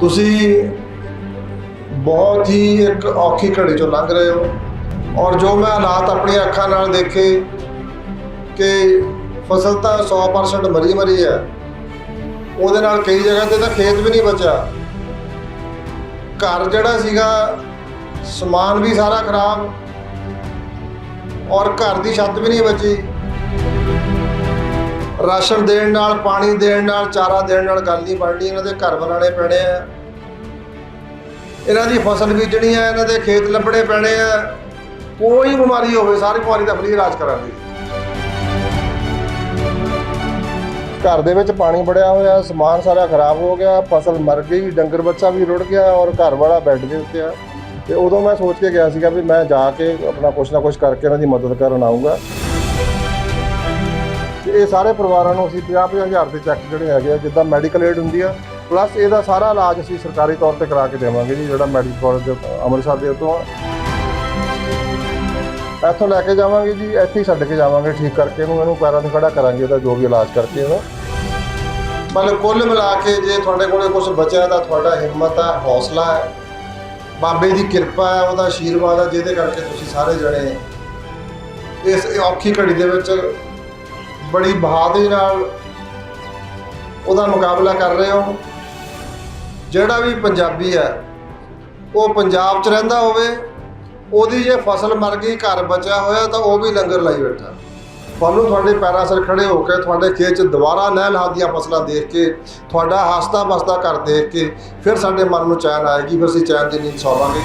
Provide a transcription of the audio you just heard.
ਤੁਸੀਂ ਬਹੁਤ ਹੀ ਇੱਕ ਔਖੀ ਘੜੀ ਚੋਂ ਲੰਘ ਰਹੇ ਹੋ। ਔਰ ਜੋ ਮੈਂ ਹਾਲਾਤ ਆਪਣੀਆਂ ਅੱਖਾਂ ਨਾਲ ਦੇਖੇ ਕਿ ਫਸਲ ਤਾਂ 100% ਮਰੀ ਮਰੀ ਹੈ, ਉਹਦੇ ਨਾਲ ਕਈ ਜਗ੍ਹਾ ਤੇ ਤਾਂ ਖੇਤ ਵੀ ਨਹੀਂ ਬਚਿਆ। ਘਰ ਜਿਹੜਾ ਸੀਗਾ, ਸਮਾਨ ਵੀ ਸਾਰਾ ਖਰਾਬ, ਔਰ ਘਰ ਦੀ ਛੱਤ ਵੀ ਨਹੀਂ ਬਚੀ। ਰਾਸ਼ਨ ਦੇਣ ਨਾਲ, ਪਾਣੀ ਦੇਣ ਨਾਲ, ਚਾਰਾ ਦੇਣ ਨਾਲ ਗੱਲ ਨਹੀਂ ਬਣਨੀ ਇਹਨਾਂ ਦੇ ਘਰ ਬਣਾਉਣੇ ਪੈਣੇ ਆ। ਇਹਨਾਂ ਦੀ ਫਸਲ ਬੀਜਣੀ ਹੈ ਇਹਨਾਂ ਦੇ ਖੇਤ ਲੱਭਣੇ ਪੈਣੇ ਆ। ਕੋਈ ਬਿਮਾਰੀ ਹੋਵੇ, ਸਾਰੀ ਬਿਮਾਰੀ ਦਾ ਫ੍ਰੀ ਇਲਾਜ ਕਰਾਂਗੇ ਘਰ ਦੇ ਵਿੱਚ ਪਾਣੀ ਬੜਿਆ ਹੋਇਆ, ਸਮਾਨ ਸਾਰਾ ਖਰਾਬ ਹੋ ਗਿਆ, ਫਸਲ ਮਰ ਗਈ, ਡੰਗਰ ਬੱਚਾ ਵੀ ਰੁੜ ਗਿਆ ਔਰ ਘਰ ਵਾਲਾ ਬੈੱਡ ਦੇ ਉੱਤੇ ਆ। ਤੇ ਉਦੋਂ ਮੈਂ ਸੋਚ ਕੇ ਗਿਆ ਸੀਗਾ ਵੀ ਮੈਂ ਜਾ ਕੇ ਆਪਣਾ ਕੁਛ ਨਾ ਕੁਛ ਕਰਕੇ ਇਹਨਾਂ ਦੀ ਮਦਦ ਕਰਨ ਆਉਂਗਾ ਇਹ ਸਾਰੇ ਪਰਿਵਾਰਾਂ ਨੂੰ ਅਸੀਂ 50 ਹਜ਼ਾਰ ਦੇ ਚੈੱਕ ਜਿਹੜੇ ਹੈਗੇ ਆ, ਜਿੱਦਾਂ ਮੈਡੀਕਲ ਏਡ ਹੁੰਦੀ ਆ ਪਲੱਸ ਇਹਦਾ ਸਾਰਾ ਇਲਾਜ ਅਸੀਂ ਸਰਕਾਰੀ ਤੌਰ ਤੇ ਕਰਾ ਕੇ ਦੇਵਾਂਗੇ ਜੀ, ਜਿਹੜਾ ਮੈਡੀਕਲ ਕਾਲਜ ਅੰਮ੍ਰਿਤਸਰ ਦੇ ਉੱਤੋਂ ਆ। ਇੱਥੋਂ ਲੈ ਕੇ ਜਾਵਾਂਗੇ ਜੀ, ਇੱਥੇ ਹੀ ਛੱਡ ਕੇ ਜਾਵਾਂਗੇ, ਠੀਕ ਕਰਕੇ ਇਹਨੂੰ ਇਹਨੂੰ ਪੈਰਾਂ ਤੇ ਖੜਾ ਕਰਾਂਗੇ ਇਹਦਾ ਜੋ ਵੀ ਇਲਾਜ ਕਰਕੇ ਇਹਦਾ। ਮਤਲਬ ਕੁੱਲ ਮਿਲਾ ਕੇ ਜੇ ਤੁਹਾਡੇ ਕੋਲੇ ਕੁਝ ਬਚਿਆ ਤਾਂ ਤੁਹਾਡਾ ਹਿੰਮਤ ਹੈ ਹੌਸਲਾ ਹੈ ਬਾਬੇ ਦੀ ਕਿਰਪਾ ਹੈ ਉਹਦਾ ਆਸ਼ੀਰਵਾਦ ਹੈ ਜਿਹਦੇ ਕਰਕੇ ਤੁਸੀਂ ਸਾਰੇ ਜਣੇ ਇਸ ਔਖੀ ਘੜੀ ਦੇ ਵਿੱਚ ਬੜੀ ਬਹਾਦਰੀ ਨਾਲ ਉਹਦਾ ਮੁਕਾਬਲਾ ਕਰ ਰਹੇ ਹੋ ਜਿਹੜਾ ਵੀ ਪੰਜਾਬੀ ਹੈ, ਉਹ ਪੰਜਾਬ 'ਚ ਰਹਿੰਦਾ ਹੋਵੇ, ਉਹਦੀ ਜੇ ਫਸਲ ਮਰ ਗਈ, ਘਰ ਬਚਿਆ ਹੋਇਆ, ਤਾਂ ਉਹ ਵੀ ਲੰਗਰ ਲਾਈ ਬੈਠਾ। ਤੁਹਾਨੂੰ ਤੁਹਾਡੇ ਪੈਰਾਂ ਸਿਰ ਖੜੇ ਹੋ ਕੇ, ਤੁਹਾਡੇ ਖੇਤ 'ਚ ਦੁਬਾਰਾ ਲਹਿ ਦੀਆਂ ਫਸਲਾਂ ਦੇਖ ਕੇ, ਤੁਹਾਡਾ ਹੱਸਦਾ ਬਸਦਾ ਘਰ ਦੇਖ ਕੇ, ਫਿਰ ਸਾਡੇ ਮਨ ਨੂੰ ਚੈਨ ਆਏਗੀ, ਫਿਰ ਅਸੀਂ ਚੈਨ ਦੀ ਨੀਂਦ ਸੌਵਾਂਗੇ